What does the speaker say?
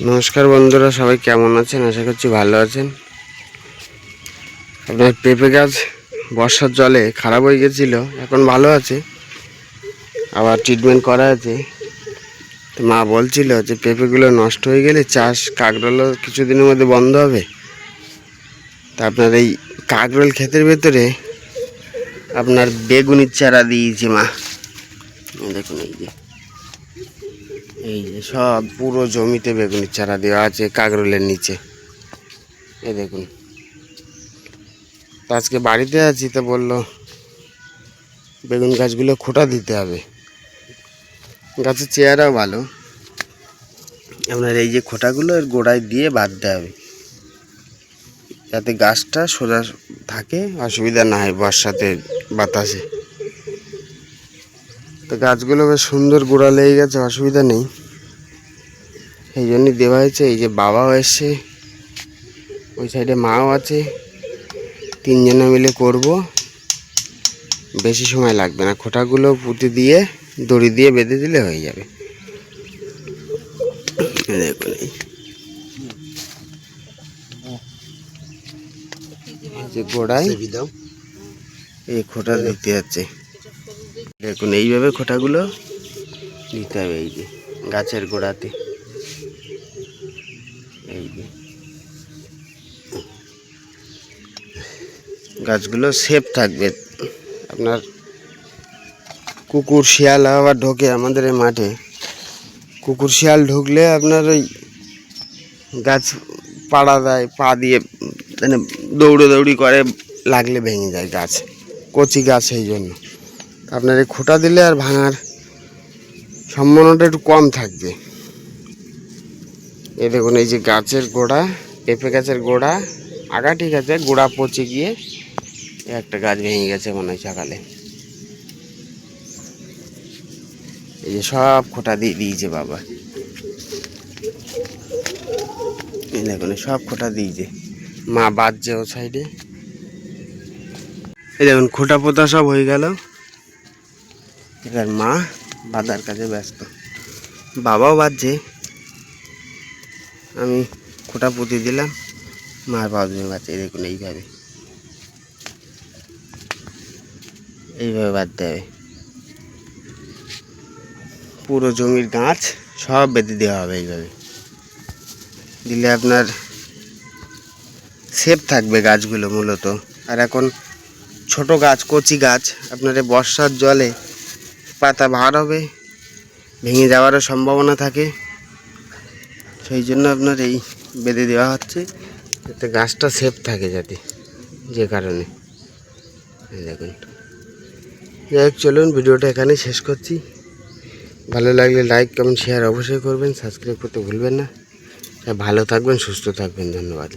নমস্কার বন্ধুরা, সবাই কেমন আছেন? আশা করছি ভালো আছেন। আপনার পেঁপে গাছ বর্ষার জলে খারাপ হয়ে গেছিল, এখন ভালো আছে। আবার ট্রিটমেন্ট করা আছে। তো মা বলছিল যে পেঁপেগুলো নষ্ট হয়ে গেলে চাষ কাকরোলও কিছুদিনের মধ্যে বন্ধ হবে। তা আপনার এই কাকরোল ক্ষেতের ভেতরে আপনার বেগুনির চারা দিয়েছি মা। দেখুন এই যে। এই সব পুরো জমিতে বেগুনের চারা দেওয়া আছে কাগরুলের নিচে। এই দেখুন। আজকে বাড়িতে আছি তো বলল, বেগুন গাছগুলো খোটা দিতে হবে। গাছের চেয়ারাও ভালো। আপনার এই যে খোটাগুলো এর গোড়ায় দিয়ে বাঁধতে হবে। যাতে গাছটা সোজা থাকে, অসুবিধা না হয় বর্ষাতে বাতাসে। তো গাছগুলো বেশ সুন্দর গোড়া লেগে গেছে অসুবিধা নেই। এই জন্যই দেওয়া হয়েছে এই যে বাবাও এসছে ওই সাইডে মাও আছে তিনজনে মিলে করব। বেশি সময় লাগবে না খোটাগুলো পুঁতে দিয়ে দড়ি দিয়ে বেঁধে দিলে হয়ে যাবে। দেখুন এই। যে গোড়ায় এই খোটা দেখতে যাচ্ছে। দেখুন, এইভাবে খোটাগুলো দিতে হবে, এই যে গাছের গোড়াতে। এই যে। গাছগুলো সেফ থাকবে। আপনার কুকুর, শিয়াল আবার ঢোকে আমাদের এই মাঠে। কুকুর, শিয়াল ঢুকলে আপনার ওই গাছ পাড়া দেয়, পা দিয়ে মানে দৌড়ে দৌড়ি করে, লাগলে ভেঙে যায় গাছ, কচি গাছ সেই জন্য। আপনার এই খোটা দিলে আর ভাঙার সম্ভাবনাটা একটু কম থাকবে। এই দেখুন, এই যে গাছের গোড়া, পেঁপে গাছের গোড়া আগা ঠিক আছে গোড়া পচে গিয়ে একটা গাছ ভেঙে গেছে মনে হয় সকালে। এই যে সব খোটা দিয়ে দিয়েছে বাবা। এই দেখুন সব খোটা দিয়েছে। মা বাজছে ও সাইডে এই দেখুন, খোটা পোতা সব হয়ে গেল। এবার মা বাদার কাছে ব্যস্ত। বাবাও বাজছে। আমি খোটা পুঁতে দিলাম। মার বাথরুমে বাচ্চা, এই দেখুন এইভাবে। এইভাবে বাঁধতে হবে। পুরো জমির গাছ সব বেঁধে দেওয়া হবে এইভাবে। দিলে আপনার সেফ থাকবে গাছগুলো মূলত। আর এখন ছোট গাছ, কচি গাছ, আপনার বর্ষার জলে পাতা ভার হবে, ভেঙে যাওয়ারও সম্ভাবনা থাকে। সেই জন্য আপনার এই বেঁধে দেওয়া হচ্ছে, যাতে গাছটা সেফ থাকে যাতে, যে কারণে। দেখুন। যাই হোক, চলুন ভিডিওটা এখানে শেষ করছি। ভালো লাগলে লাইক কমেন্ট শেয়ার অবশ্যই করবেন সাবস্ক্রাইব করতে ভুলবেন না। ভালো থাকবেন, সুস্থ থাকবেন, ধন্যবাদ।